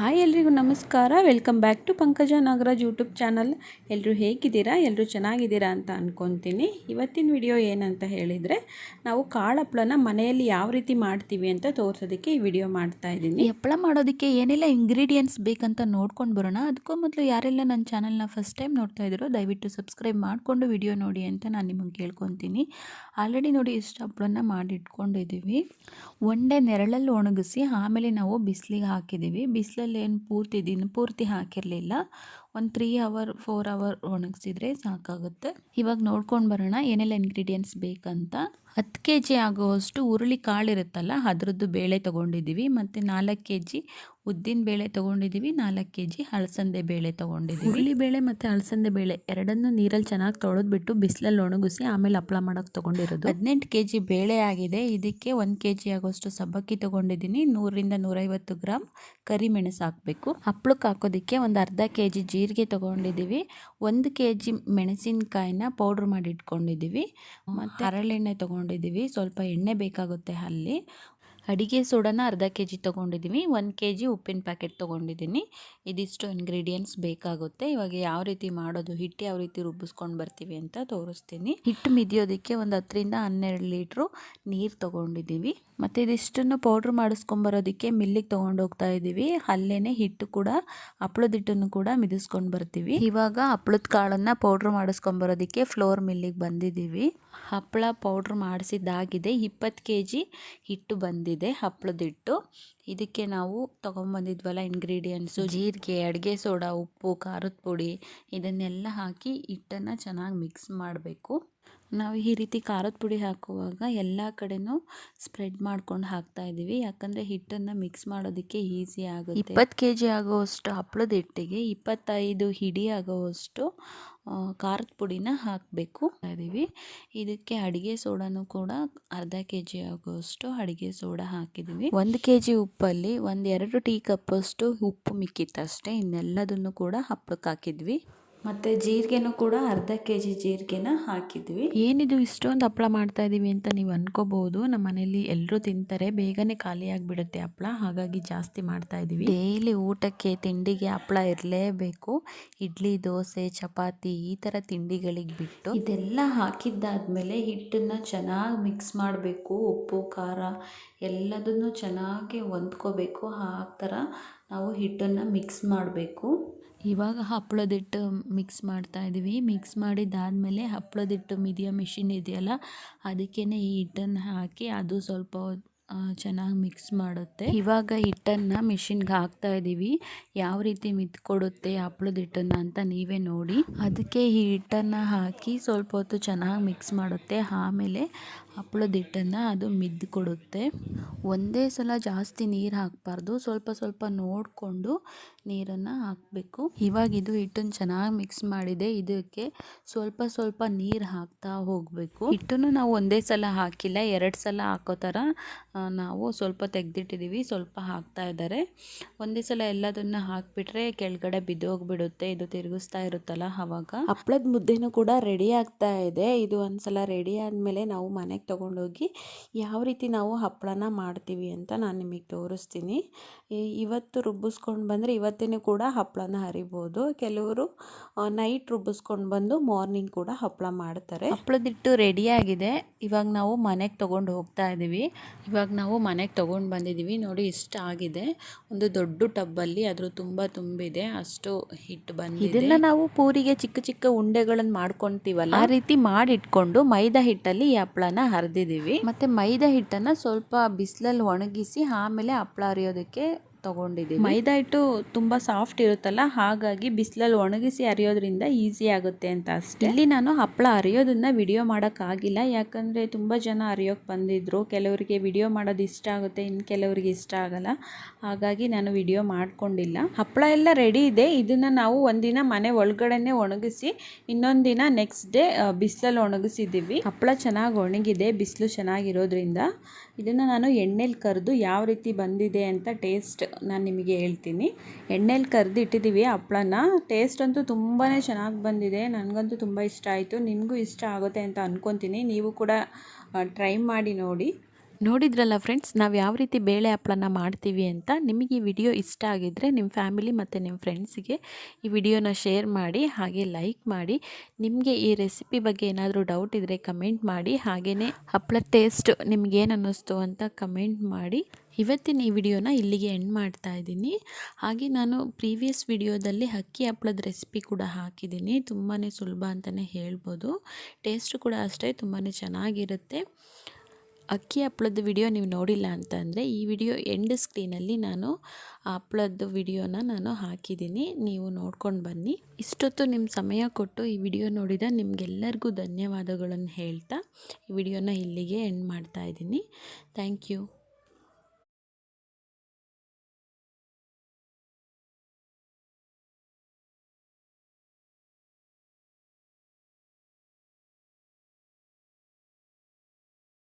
Hi ಎಲ್ರಿಗೂ ನಮಸ್ಕಾರ. Welcome back to Pankaja Nagaraj YouTube channel ಎಲ್ಲರೂ ಹೇಗಿದ್ದೀರಾ? ಎಲ್ಲರೂ ಚೆನ್ನಾಗಿದ್ದೀರಾ ಅಂತ ಅಂದ್ಕೊತೀನಿ ಇವತ್ತಿನ ವಿಡಿಯೋ ಏನಂತ ಹೇಳಿದರೆ, ನಾವು ಕಾಳು ಹಪ್ಪಳನ ಮನೆಯಲ್ಲಿ ಯಾವ ರೀತಿ ಮಾಡ್ತೀವಿ ಅಂತ ತೋರಿಸೋದಕ್ಕೆ ಈ ವಿಡಿಯೋ ಮಾಡ್ತಾ ಇದ್ದೀನಿ. ಹಪ್ಪಳ ಮಾಡೋದಕ್ಕೆ ಏನೆಲ್ಲ ಇಂಗ್ರೀಡಿಯೆಂಟ್ಸ್ ಬೇಕಂತ ನೋಡ್ಕೊಂಡು ಬರೋಣ. ಅದಕ್ಕೂ ಮೊದಲು ಯಾರೆಲ್ಲ ನನ್ನ ಚಾನಲ್ನ ಫಸ್ಟ್ ಟೈಮ್ ನೋಡ್ತಾ ಇದ್ದೀರೋ ದಯವಿಟ್ಟು ಸಬ್ಸ್ಕ್ರೈಬ್ ಮಾಡಿಕೊಂಡು ವಿಡಿಯೋ ನೋಡಿ ಅಂತ ನಾನು ನಿಮಗೆ ಕೇಳ್ಕೊತೀನಿ. ಆಲ್ರೆಡಿ ನೋಡಿ ಇಷ್ಟು ಹಪ್ಪಳನ ಮಾಡಿಟ್ಕೊಂಡಿದ್ದೀವಿ ಒಂಡೆ ನೆರಳಲ್ಲಿ ಒಣಗಿಸಿ ಆಮೇಲೆ ನಾವು ಬಿಸಿಲಿಗೆ ಹಾಕಿದ್ದೀವಿ ಬಿಸಿಲಲ್ಲಿ ಏನು ಪೂರ್ತಿ ದಿನ ಪೂರ್ತಿ ಹಾಕಿರಲಿಲ್ಲ. ಒಂದು ತ್ರೀ ಅವರ್ ಫೋರ್ ಅವರ್ ಒಣಗಿಸಿದ್ರೆ ಸಾಕಾಗುತ್ತೆ. ಇವಾಗ ನೋಡ್ಕೊಂಡು ಬರೋಣ ಏನೆಲ್ಲ ಇನ್ಗ್ರೀಡಿಯೆಂಟ್ಸ್ ಬೇಕಂತ. ಹತ್ತು ಕೆ ಜಿ ಆಗುವಷ್ಟು ಹುರುಳಿ ಕಾಳು ಇರುತ್ತಲ್ಲ ಅದರದ್ದು ಬೇಳೆ ತೊಗೊಂಡಿದ್ದೀವಿ. ಮತ್ತು ನಾಲ್ಕು ಕೆ ಜಿ ಉದ್ದಿನ ಬೇಳೆ ತೊಗೊಂಡಿದ್ದೀವಿ. ನಾಲ್ಕು ಕೆ ಜಿ ಹಳಸಂದೆ ಬೇಳೆ ತೊಗೊಂಡಿದ್ದೀವಿ. ಹುರುಳಿ ಬೇಳೆ ಮತ್ತು ಹಳಸಂದೆ ಬೇಳೆ ಎರಡನ್ನೂ ನೀರಲ್ಲಿ ಚೆನ್ನಾಗಿ ತೊಳೆದ್ಬಿಟ್ಟು ಬಿಸಿಲಲ್ಲಿ ಒಣಗಿಸಿ ಆಮೇಲೆ ಹಪ್ಪಳ ಮಾಡೋಕ್ಕೆ ತೊಗೊಂಡಿರೋದು. ಹದಿನೆಂಟು ಕೆ ಜಿ ಬೇಳೆ ಆಗಿದೆ. ಇದಕ್ಕೆ ಒಂದು ಕೆ ಜಿ ಆಗೋಷ್ಟು ಸಬ್ಬಕ್ಕಿ ತೊಗೊಂಡಿದ್ದೀನಿ. ನೂರರಿಂದ ನೂರೈವತ್ತು ಗ್ರಾಮ್ ಕರಿಮೆಣಸು ಹಾಕಬೇಕು. ಹಪ್ಳಕ್ಕೆ ಹಾಕೋದಕ್ಕೆ ಒಂದು ಅರ್ಧ ಕೆ ಜಿ ಜೀರಿಗೆ ತೊಗೊಂಡಿದ್ದೀವಿ. ಒಂದು ಕೆ ಜಿ ಮೆಣಸಿನಕಾಯಿನ ಪೌಡ್ರ್ ಮಾಡಿ ಇಟ್ಕೊಂಡಿದ್ದೀವಿ ಮತ್ತು ಹರಳೆಣ್ಣೆ ತೊಗೊಂಡಿದ್ದೀವಿ. ಸ್ವಲ್ಪ ಎಣ್ಣೆ ಬೇಕಾಗುತ್ತೆ ಅಲ್ಲಿ. ಅಡಿಗೆ ಸೋಡಾನ ಅರ್ಧ ಕೆ ಜಿ ತೊಗೊಂಡಿದ್ದೀನಿ ಒಂದು ಕೆ ಜಿ ಉಪ್ಪಿನ ಪ್ಯಾಕೆಟ್ ತೊಗೊಂಡಿದ್ದೀನಿ ಇದಿಷ್ಟು ಇಂಗ್ರೀಡಿಯೆಂಟ್ಸ್ ಬೇಕಾಗುತ್ತೆ. ಇವಾಗ ಯಾವ ರೀತಿ ಮಾಡೋದು, ಹಿಟ್ಟು ಯಾವ ರೀತಿ ರುಬ್ಬಿಸ್ಕೊಂಡು ಬರ್ತೀವಿ ಅಂತ ತೋರಿಸ್ತೀನಿ. ಹಿಟ್ಟು ಮಿದಿಯೋದಕ್ಕೆ ಒಂದು ಹತ್ತರಿಂದ ಹನ್ನೆರಡು ಲೀಟ್ರು ನೀರು ತೊಗೊಂಡಿದ್ದೀವಿ ಮತ್ತು ಇದಿಷ್ಟನ್ನು ಪೌಡ್ರ್ ಮಾಡಿಸ್ಕೊಂಬರೋದಕ್ಕೆ ಮಿಲ್ಲಿಗೆ ತೊಗೊಂಡು ಹೋಗ್ತಾ ಇದ್ದೀವಿ ಅಲ್ಲೇ ಹಿಟ್ಟು ಕೂಡ, ಹಪ್ಪಳದ ಹಿಟ್ಟನ್ನು ಕೂಡ ಮಿದಿಸ್ಕೊಂಡು ಬರ್ತೀವಿ. ಇವಾಗ ಹಪ್ಪಳದ ಕಾಳನ್ನು ಪೌಡ್ರ್ ಮಾಡಿಸ್ಕೊಂಬರೋದಕ್ಕೆ ಫ್ಲೋರ್ ಮಿಲ್ಲಿಗೆ ಬಂದಿದ್ದೀವಿ ಹಪ್ಪಳ ಪೌಡ್ರ್ ಮಾಡಿಸಿದ್ದಾಗಿದೆ. ಇಪ್ಪತ್ತು ಕೆ ಜಿ ಹಿಟ್ಟು ಬಂದಿದೆ. ಹಪ್ಪಳದ ಹಿಟ್ಟು ಇದಕ್ಕೆ ನಾವು ತೊಗೊಂಬಂದಿದ್ವಲ್ಲ ಇಂಗ್ರೀಡಿಯೆಂಟ್ಸು ಜೀರಿಗೆ, ಅಡುಗೆ ಸೋಡಾ, ಉಪ್ಪು, ಖಾರದ ಪುಡಿ, ಇದನ್ನೆಲ್ಲ ಹಾಕಿ ಹಿಟ್ಟನ್ನು ಚೆನ್ನಾಗಿ ಮಿಕ್ಸ್ ಮಾಡಬೇಕು. ನಾವು ಈ ರೀತಿ ಖಾರದ ಪುಡಿ ಹಾಕುವಾಗ ಎಲ್ಲ ಕಡೆನೂ ಸ್ಪ್ರೆಡ್ ಮಾಡ್ಕೊಂಡು ಹಾಕ್ತಾ ಇದ್ದೀವಿ. ಯಾಕಂದರೆ ಹಿಟ್ಟನ್ನು ಮಿಕ್ಸ್ ಮಾಡೋದಕ್ಕೆ ಈಸಿ ಆಗುತ್ತೆ. ಇಪ್ಪತ್ತು ಕೆ ಜಿ ಆಗೋವಷ್ಟು ಹಪ್ಪಳದ ಹಿಟ್ಟಿಗೆ ಇಪ್ಪತ್ತೈದು ಹಿಡಿ ಆಗೋವಷ್ಟು ಖಾರದ ಪುಡಿನ ಹಾಕಬೇಕು. ಇದ್ದೀವಿ ಇದಕ್ಕೆ ಅಡುಗೆ ಸೋಡಾನು ಕೂಡ ಅರ್ಧ ಕೆ ಜಿ ಆಗೋಷ್ಟು ಅಡುಗೆ ಸೋಡಾ ಹಾಕಿದ್ದೀವಿ ಒಂದು ಕೆ ಜಿ ಉಪ್ಪಲ್ಲಿ ಒಂದು ಎರಡು ಟೀ ಕಪ್ಪಷ್ಟು ಉಪ್ಪು ಮಿಕ್ಕಿತ್ತಷ್ಟೇ. ಇನ್ನೆಲ್ಲದನ್ನು ಕೂಡ ಹಪ್ಪಕ್ಕೆ ಹಾಕಿದ್ವಿ. ಮತ್ತು ಜೀರಿಗೆನೂ ಕೂಡ ಅರ್ಧ ಕೆ ಜಿ ಜೀರಿಗೆನ ಹಾಕಿದ್ವಿ. ಏನಿದು ಇಷ್ಟೊಂದು ಹಪ್ಪಳ ಮಾಡ್ತಾ ಇದ್ದೀವಿ ಅಂತ ನೀವು ಅನ್ಕೋಬಹುದು. ನಮ್ಮ ಮನೇಲಿ ಎಲ್ಲರೂ ತಿಂತಾರೆ. ಬೇಗನೆ ಖಾಲಿ ಆಗಿಬಿಡುತ್ತೆ ಹಪ್ಪಳ. ಹಾಗಾಗಿ ಜಾಸ್ತಿ ಮಾಡ್ತಾ ಇದ್ದೀವಿ ಡೈಲಿ ಊಟಕ್ಕೆ ತಿಂಡಿಗೆ ಹಪ್ಪಳ ಇರಲೇಬೇಕು. ಇಡ್ಲಿ ದೋಸೆ ಚಪಾತಿ ಈ ಥರ ತಿಂಡಿಗಳಿಗೆ ಬಿಟ್ಟು ಇದೆಲ್ಲ ಹಾಕಿದ್ದಾದ್ಮೇಲೆ ಹಿಟ್ಟನ್ನು ಚೆನ್ನಾಗಿ ಮಿಕ್ಸ್ ಮಾಡಬೇಕು. ಉಪ್ಪು ಖಾರ ಎಲ್ಲದನ್ನು ಚೆನ್ನಾಗಿ ಹೊಂದ್ಕೋಬೇಕು. ಆ ಥರ ನಾವು ಹಿಟ್ಟನ್ನು ಮಿಕ್ಸ್ ಮಾಡಬೇಕು. ಇವಾಗ ಹಪ್ಪಳದಿಟ್ಟು ಮಿಕ್ಸ್ ಮಾಡ್ತಾ ಇದ್ದೀವಿ ಮಿಕ್ಸ್ ಮಾಡಿದ್ದಾದಮೇಲೆ ಹಪ್ಪಳದಿಟ್ಟು ಮಿದಿಯೋ ಮಿಷಿನ್ ಇದೆಯಲ್ಲ ಅದಕ್ಕೇ ಈ ಹಿಟ್ಟನ್ನು ಹಾಕಿ ಅದು ಸ್ವಲ್ಪ ಚೆನ್ನಾಗಿ ಮಿಕ್ಸ್ ಮಾಡುತ್ತೆ. ಇವಾಗ ಹಿಟ್ಟನ್ನು ಮಿಷಿನ್ಗೆ ಹಾಕ್ತಾ ಇದ್ದೀವಿ ಯಾವ ರೀತಿ ಮಿತ್ಕೊಡುತ್ತೆ ಹಪ್ಳದ ಹಿಟ್ಟನ್ನು ಅಂತ ನೀವೇ ನೋಡಿ. ಅದಕ್ಕೆ ಈ ಹಿಟ್ಟನ್ನು ಹಾಕಿ ಸ್ವಲ್ಪ ಹೊತ್ತು ಚೆನ್ನಾಗಿ ಮಿಕ್ಸ್ ಮಾಡುತ್ತೆ. ಆಮೇಲೆ ಹಪ್ಳದ ಹಿಟ್ಟನ್ನು ಅದು ಮಿದ್ದು ಕೊಡುತ್ತೆ. ಒಂದೇ ಸಲ ಜಾಸ್ತಿ ನೀರು ಹಾಕಬಾರ್ದು. ಸ್ವಲ್ಪ ಸ್ವಲ್ಪ ನೋಡಿಕೊಂಡು ನೀರನ್ನು ಹಾಕಬೇಕು. ಇವಾಗ ಇದು ಹಿಟ್ಟನ್ನು ಚೆನ್ನಾಗಿ ಮಿಕ್ಸ್ ಮಾಡಿದೆ. ಇದಕ್ಕೆ ಸ್ವಲ್ಪ ಸ್ವಲ್ಪ ನೀರು ಹಾಕ್ತಾ ಹೋಗಬೇಕು. ಹಿಟ್ಟನ್ನು ನಾವು ಒಂದೇ ಸಲ ಹಾಕಿಲ್ಲ. ಎರಡು ಸಲ ಹಾಕೋ ಥರ ನಾವು ಸ್ವಲ್ಪ ತೆಗೆದಿಟ್ಟಿದ್ದೀವಿ ಸ್ವಲ್ಪ ಹಾಕ್ತಾ ಇದ್ದಾರೆ. ಒಂದೇ ಸಲ ಎಲ್ಲದನ್ನು ಹಾಕಿಬಿಟ್ರೆ ಕೆಳಗಡೆ ಬಿದ್ದೋಗ್ಬಿಡುತ್ತೆ ಇದು ತಿರುಗಿಸ್ತಾ ಇರುತ್ತಲ್ಲ ಆವಾಗ ಹಪ್ಪಳದ ಮುದ್ದೆನೂ ಕೂಡ ರೆಡಿ ಆಗ್ತಾ ಇದೆ. ಇದು ಒಂದ್ಸಲ ರೆಡಿ ಆದಮೇಲೆ ನಾವು ಮನೆಗೆ ತೊಗೊಂಡೋಗಿ ಯಾವ ರೀತಿ ನಾವು ಹಪ್ಪಳನ ಮಾಡ್ತೀವಿ ಅಂತ ನಾನು ನಿಮಗೆ ತೋರಿಸ್ತೀನಿ. ಇವತ್ತು ರುಬ್ಬಿಸ್ಕೊಂಡು ಬಂದರೆ ಇವತ್ತೇ ಕೂಡ ಹಪ್ಪಳನ ಹರಿಬೋದು. ಕೆಲವರು ನೈಟ್ ರುಬ್ಬಿಸ್ಕೊಂಡು ಬಂದು ಮಾರ್ನಿಂಗ್ ಕೂಡ ಹಪ್ಪಳ ಮಾಡ್ತಾರೆ. ಹಪ್ಪಳದಿಟ್ಟು ರೆಡಿಯಾಗಿದೆ ಇವಾಗ ನಾವು ಮನೆಗೆ ತೊಗೊಂಡು ಹೋಗ್ತಾ ಇದ್ದೀವಿ ಇವಾಗ ನಾವು ಮನೆಗೆ ತೊಗೊಂಡು ಬಂದಿದ್ದೀವಿ ನೋಡಿ ಇಷ್ಟ ಆಗಿದೆ. ಒಂದು ದೊಡ್ಡ ಟಬ್ಬಲ್ಲಿ ಅದ್ರ ತುಂಬ ತುಂಬಿದೆ. ಅಷ್ಟು ಹಿಟ್ಟು ಬಂದಿದೆ. ಇದೆಲ್ಲ ನಾವು ಪೂರಿಗೆ ಚಿಕ್ಕ ಚಿಕ್ಕ ಉಂಡೆಗಳನ್ನು ಮಾಡ್ಕೊತೀವಲ್ಲ? ಆ ರೀತಿ ಮಾಡಿ ಇಟ್ಕೊಂಡು ಮೈದಾ ಹಿಟ್ಟಲ್ಲಿ ಈ ಹಪ್ಪಳನ ಹರಿದಿದ್ದೀವಿ ಮತ್ತು ಮೈದಾ ಹಿಟ್ಟನ್ನು ಸ್ವಲ್ಪ ಬಿಸಿಲಲ್ಲಿ ಒಣಗಿಸಿ ಆಮೇಲೆ ಹಪ್ಪಳ ಹರಿಯೋದಕ್ಕೆ ತಗೊಂಡಿದ್ದೀವಿ ಮೈದಾ ಹಿಟ್ಟು ತುಂಬ ಸಾಫ್ಟ್ ಇರುತ್ತಲ್ಲ ಹಾಗಾಗಿ ಬಿಸಿಲಲ್ಲಿ ಒಣಗಿಸಿ ಅರಿಯೋದ್ರಿಂದ ಈಸಿ ಆಗುತ್ತೆ ಅಂತ ಅಷ್ಟೇ. ಇಲ್ಲಿ ನಾನು ಹಪ್ಪಳ ಅರಿಯೋದನ್ನ ವಿಡಿಯೋ ಮಾಡೋಕ್ಕಾಗಿಲ್ಲ. ಯಾಕಂದರೆ ತುಂಬ ಜನ ಅರಿಯೋಕ್ಕೆ ಬಂದಿದ್ದರು ಕೆಲವರಿಗೆ ವಿಡಿಯೋ ಮಾಡೋದು ಇಷ್ಟ ಆಗುತ್ತೆ ಇನ್ನು ಕೆಲವರಿಗೆ ಇಷ್ಟ ಆಗಲ್ಲ. ಹಾಗಾಗಿ ನಾನು ವಿಡಿಯೋ ಮಾಡ್ಕೊಂಡಿಲ್ಲ. ಹಪ್ಪಳ ಎಲ್ಲ ರೆಡಿ ಇದೆ. ಇದನ್ನು ನಾವು ಒಂದಿನ ಮನೆ ಒಳಗಡೆನೆ ಒಣಗಿಸಿ ಇನ್ನೊಂದು ದಿನ ನೆಕ್ಸ್ಟ್ ಡೇ ಬಿಸಿಲಲ್ಲಿ ಒಣಗಿಸಿದ್ದೀವಿ. ಹಪ್ಪಳ ಚೆನ್ನಾಗಿ ಒಣಗಿದೆ ಬಿಸಿಲು ಚೆನ್ನಾಗಿರೋದ್ರಿಂದ. ಇದನ್ನು ನಾನು ಎಣ್ಣೆಲಿ ಕರೆದು ಯಾವ ರೀತಿ ಬಂದಿದೆ ಅಂತ ಟೇಸ್ಟ್ ನಾನು ನಿಮಗೆ ಹೇಳ್ತೀನಿ. ಎಣ್ಣೆಲಿ ಕರೆದು ಇಟ್ಟಿದ್ದೀವಿ ಹಪ್ಳನ. ಟೇಸ್ಟ್ ಅಂತೂ ತುಂಬಾ ಚೆನ್ನಾಗಿ ಬಂದಿದೆ. ನನಗಂತೂ ತುಂಬ ಇಷ್ಟ ಆಯಿತು. ನಿಮಗೂ ಇಷ್ಟ ಆಗುತ್ತೆ ಅಂತ ಅಂದ್ಕೊತೀನಿ ನೀವು ಕೂಡ ಟ್ರೈ ಮಾಡಿ ನೋಡಿ. ನೋಡಿದ್ರಲ್ಲ ಫ್ರೆಂಡ್ಸ್ ನಾವು ಯಾವ ರೀತಿ ಬೇಳೆ ಹಪ್ಪಳನ ಮಾಡ್ತೀವಿ ಅಂತ ನಿಮಗೆ ಈ ವಿಡಿಯೋ ಇಷ್ಟ ಆಗಿದ್ದರೆ ನಿಮ್ಮ ಫ್ಯಾಮಿಲಿ ಮತ್ತು ನಿಮ್ಮ ಫ್ರೆಂಡ್ಸಿಗೆ ಈ ವಿಡಿಯೋನ ಶೇರ್ ಮಾಡಿ, ಹಾಗೆ ಲೈಕ್ ಮಾಡಿ. ನಿಮಗೆ ಈ ರೆಸಿಪಿ ಬಗ್ಗೆ ಏನಾದರೂ ಡೌಟ್ ಇದ್ದರೆ ಕಮೆಂಟ್ ಮಾಡಿ ಹಾಗೆಯೇ ಹಪ್ಪಳ ಟೇಸ್ಟ್ ನಿಮ್ಗೇನು ಅನ್ನಿಸ್ತು ಅಂತ ಕಮೆಂಟ್ ಮಾಡಿ. ಇವತ್ತಿನ ಈ ವಿಡಿಯೋನ ಇಲ್ಲಿಗೆ ಎಂಡ್ ಮಾಡ್ತಾ ಇದ್ದೀನಿ. ಹಾಗೆ ನಾನು ಪ್ರೀವಿಯಸ್ ವಿಡಿಯೋದಲ್ಲಿ ಅಕ್ಕಿ ಹಪ್ಪಳದ ರೆಸಿಪಿ ಕೂಡ ಹಾಕಿದ್ದೀನಿ. ತುಂಬಾ ಸುಲಭ ಅಂತಲೇ ಹೇಳ್ಬೋದು. ಟೇಸ್ಟ್ ಕೂಡ ಅಷ್ಟೇ ತುಂಬಾ ಚೆನ್ನಾಗಿರುತ್ತೆ. ಅಕ್ಕಿ ಹಪ್ಪಳದ ವಿಡಿಯೋ ನೀವು ನೋಡಿಲ್ಲ ಅಂತಂದರೆ ಈ ವಿಡಿಯೋ ಎಂಡ್ ಸ್ಕ್ರೀನಲ್ಲಿ ನಾನು ಆ ಹಪ್ಪಳದ್ದು ವಿಡಿಯೋನ ನಾನು ಹಾಕಿದ್ದೀನಿ. ನೀವು ನೋಡ್ಕೊಂಡು ಬನ್ನಿ. ಇಷ್ಟೊತ್ತು ನಿಮ್ಮ ಸಮಯ ಕೊಟ್ಟು ಈ ವಿಡಿಯೋ ನೋಡಿದ ನಿಮಗೆಲ್ಲರಿಗೂ ಧನ್ಯವಾದಗಳನ್ನು ಹೇಳ್ತಾ ಈ ವಿಡಿಯೋನ ಇಲ್ಲಿಗೆ ಎಂಡ್ ಮಾಡ್ತಾ ಇದ್ದೀನಿ. Thank you